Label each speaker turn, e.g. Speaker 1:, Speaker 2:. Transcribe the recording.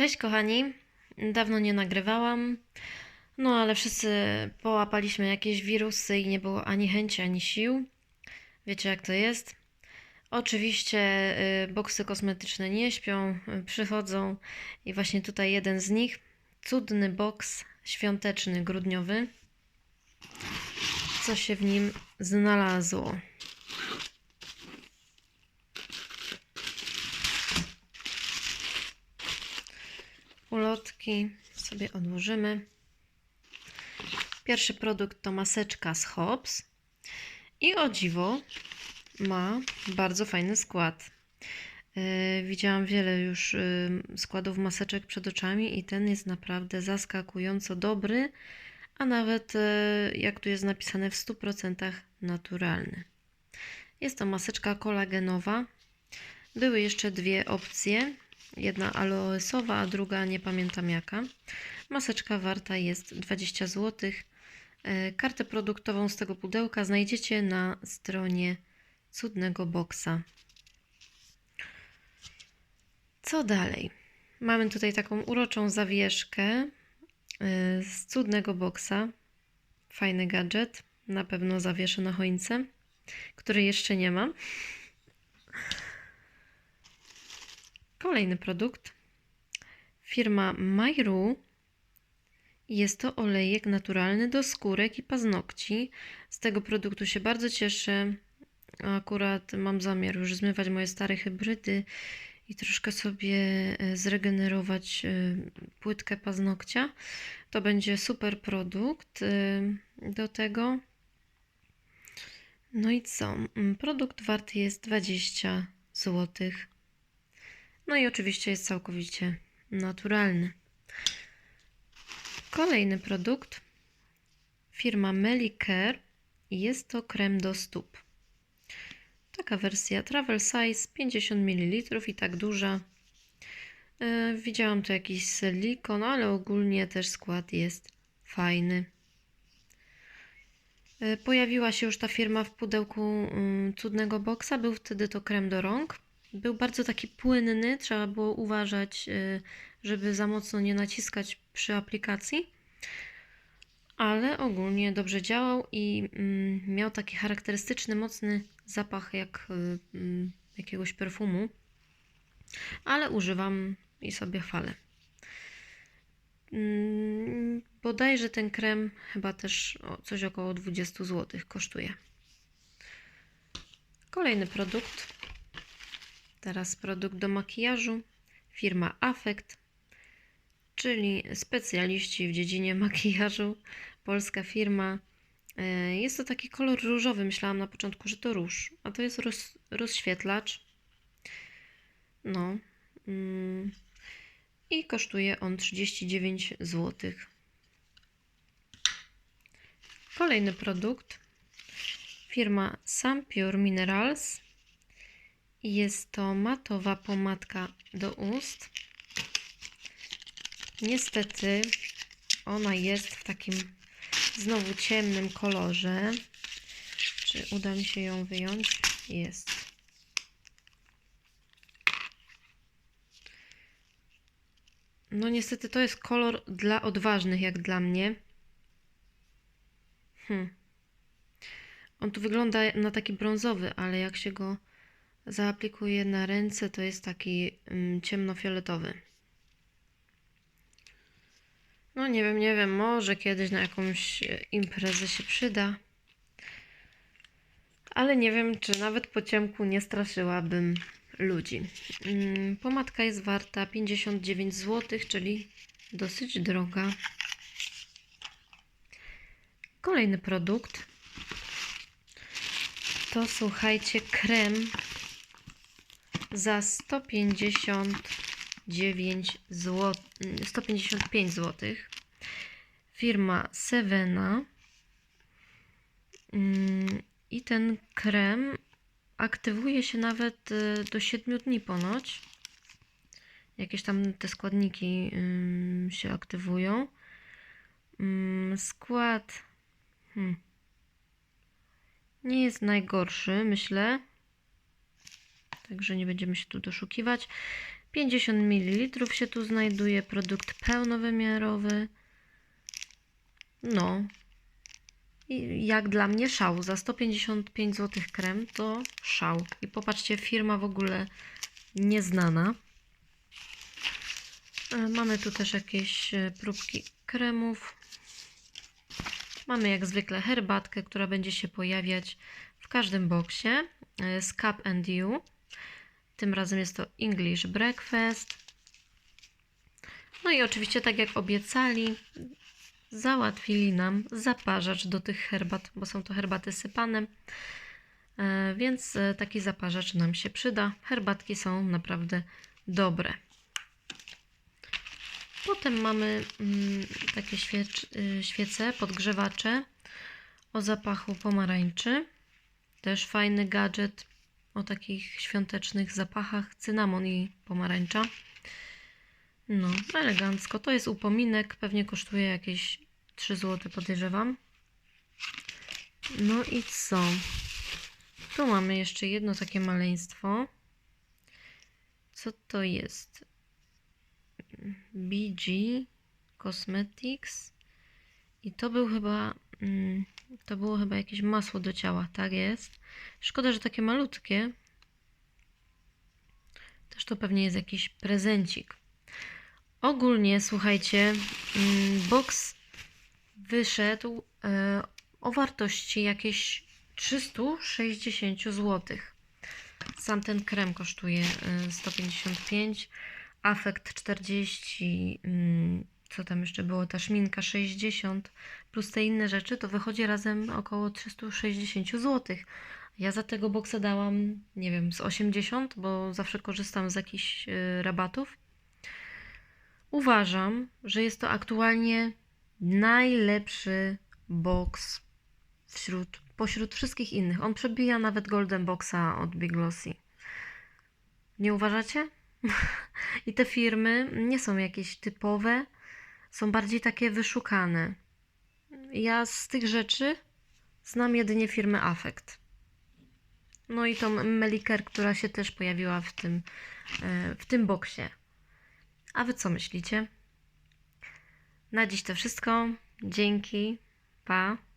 Speaker 1: Cześć kochani, dawno nie nagrywałam, no ale wszyscy połapaliśmy jakieś wirusy i nie było ani chęci, ani sił. Wiecie jak to jest. Oczywiście y, boksy kosmetyczne nie śpią, y, przychodzą i właśnie tutaj jeden z nich, cudny boks świąteczny, grudniowy. Co się w nim znalazło? Ulotki sobie odłożymy. Pierwszy produkt to maseczka z Hobbs i o dziwo ma bardzo fajny skład. Yy, widziałam wiele już yy, składów maseczek przed oczami i ten jest naprawdę zaskakująco dobry, a nawet yy, jak tu jest napisane w 100% naturalny. Jest to maseczka kolagenowa. Były jeszcze dwie opcje. Jedna aloesowa, a druga nie pamiętam jaka. Maseczka warta jest 20 zł. E, Kartę produktową z tego pudełka znajdziecie na stronie Cudnego Boksa. Co dalej? Mamy tutaj taką uroczą zawieszkę e, z Cudnego Boksa. Fajny gadżet. Na pewno zawieszę na choince, której jeszcze nie mam. Kolejny produkt. Firma Myru. Jest to olejek naturalny do skórek i paznokci. Z tego produktu się bardzo cieszę. Akurat mam zamiar już zmywać moje stare hybrydy i troszkę sobie e, zregenerować e, płytkę paznokcia. To będzie super produkt e, do tego. No i co? Mm, produkt warty jest 20 złotych. No i oczywiście jest całkowicie naturalny. Kolejny produkt. Firma Melicare. Jest to krem do stóp. Taka wersja travel size 50 ml i tak duża. Yy, widziałam tu jakiś silikon, ale ogólnie też skład jest fajny. Yy, pojawiła się już ta firma w pudełku yy, cudnego boksa. Był wtedy to krem do rąk. Był bardzo taki płynny, trzeba było uważać, y, żeby za mocno nie naciskać przy aplikacji, ale ogólnie dobrze działał i mm, miał taki charakterystyczny, mocny zapach jak y, mm, jakiegoś perfumu, ale używam i sobie chwalę. Mm, bodajże ten krem chyba też coś około 20 zł kosztuje. Kolejny produkt Teraz produkt do makijażu. Firma Affect, czyli specjaliści w dziedzinie makijażu. Polska firma. E, jest to taki kolor różowy. Myślałam na początku, że to róż, a to jest roz, rozświetlacz. No. Mm. I kosztuje on 39 zł. Kolejny produkt. Firma Sam Pure Minerals jest to matowa pomadka do ust. Niestety ona jest w takim znowu ciemnym kolorze. Czy uda mi się ją wyjąć? Jest. No niestety to jest kolor dla odważnych, jak dla mnie. Hmm. On tu wygląda na taki brązowy, ale jak się go zaaplikuję na ręce, to jest taki mm, ciemnofioletowy. No nie wiem, nie wiem, może kiedyś na jakąś e, imprezę się przyda. Ale nie wiem, czy nawet po ciemku nie straszyłabym ludzi. Mm, pomadka jest warta 59 zł, czyli dosyć droga. Kolejny produkt to słuchajcie, krem za 159 zł, 155 zł. Firma Sevena. Mm, I ten krem aktywuje się nawet y, do 7 dni ponoć. Jakieś tam te składniki się aktywują. Mm, skład hmm, nie jest najgorszy, myślę. Także nie będziemy się tu doszukiwać. 50 ml się tu znajduje, produkt pełnowymiarowy. No. I jak dla mnie szał. Za 155 zł krem to szał. I popatrzcie, firma w ogóle nieznana. E, Mamy tu też jakieś e, próbki kremów. Mamy jak zwykle herbatkę, która będzie się pojawiać w każdym boksie e, z Cup and You. Tym razem jest to English Breakfast. No i oczywiście, tak jak obiecali, załatwili nam zaparzacz do tych herbat, bo są to herbaty sypane. E, Więc e, taki zaparzacz nam się przyda. Herbatki są naprawdę dobre. Potem mamy mm, takie y, świece, podgrzewacze o zapachu pomarańczy. Też fajny gadżet o takich świątecznych zapachach, cynamon i pomarańcza. No, elegancko. To jest upominek, pewnie kosztuje jakieś 3 zł, podejrzewam. No i co? Tu mamy jeszcze jedno takie maleństwo. Co to jest? BG Cosmetics. I to był chyba. Mm, To było chyba jakieś masło do ciała, tak jest. Szkoda, że takie malutkie. Też to pewnie jest jakiś prezencik. Ogólnie, słuchajcie, mm, box wyszedł e, o wartości jakieś 360 zł. Sam ten krem kosztuje e, 155, afekt 40, mm, co tam jeszcze było, ta szminka 60, plus te inne rzeczy, to wychodzi razem około 360 zł. Ja za tego boxa dałam, nie wiem, z 80, bo zawsze korzystam z jakichś e, rabatów. Uważam, że jest to aktualnie najlepszy box wśród, pośród wszystkich innych. On przebija nawet Golden Boxa od Big Glossy. Nie uważacie? I te firmy nie są jakieś typowe, są bardziej takie wyszukane. Ja z tych rzeczy znam jedynie firmę Affect. No i tą Meliker, która się też pojawiła w tym, e, w tym boksie. A wy co myślicie? Na dziś to wszystko. Dzięki. Pa.